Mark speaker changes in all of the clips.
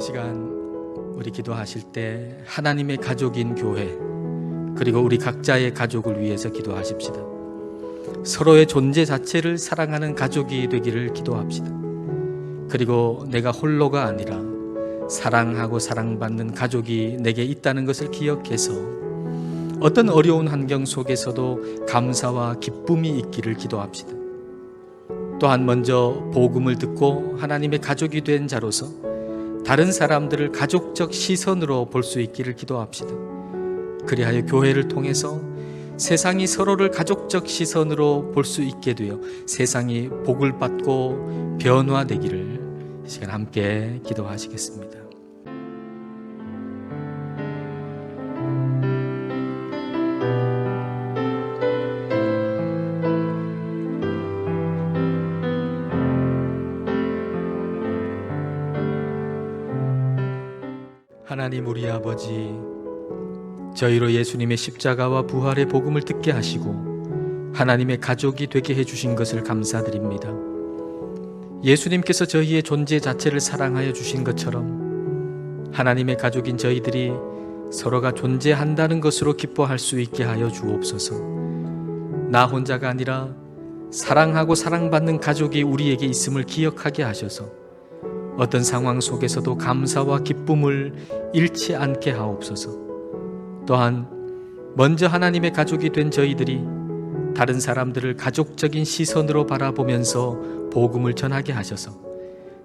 Speaker 1: 시간 우리 기도하실 때 하나님의 가족인 교회 그리고 우리 각자의 가족을 위해서 기도하십시다. 서로의 존재 자체를 사랑하는 가족이 되기를 기도합시다. 그리고 내가 홀로가 아니라 사랑하고 사랑받는 가족이 내게 있다는 것을 기억해서 어떤 어려운 환경 속에서도 감사와 기쁨이 있기를 기도합시다. 또한 먼저 복음을 듣고 하나님의 가족이 된 자로서 다른 사람들을 가족적 시선으로 볼 수 있기를 기도합시다. 그리하여 교회를 통해서 세상이 서로를 가족적 시선으로 볼 수 있게 되어 세상이 복을 받고 변화되기를 이 시간 함께 기도하시겠습니다. 하나님 우리 아버지 저희로 예수님의 십자가와 부활의 복음을 듣게 하시고 하나님의 가족이 되게 해 주신 것을 감사드립니다. 예수님께서 저희의 존재 자체를 사랑하여 주신 것처럼 하나님의 가족인 저희들이 서로가 존재한다는 것으로 기뻐할 수 있게 하여 주옵소서. 나 혼자가 아니라 사랑하고 사랑받는 가족이 우리에게 있음을 기억하게 하셔서 어떤 상황 속에서도 감사와 기쁨을 잃지 않게 하옵소서. 또한 먼저 하나님의 가족이 된 저희들이 다른 사람들을 가족적인 시선으로 바라보면서 복음을 전하게 하셔서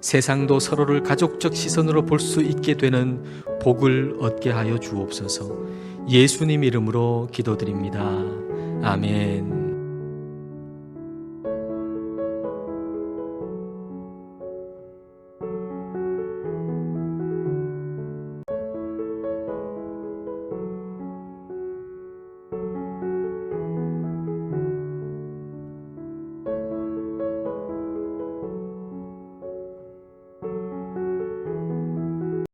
Speaker 1: 세상도 서로를 가족적 시선으로 볼 수 있게 되는 복을 얻게 하여 주옵소서. 예수님 이름으로 기도드립니다. 아멘.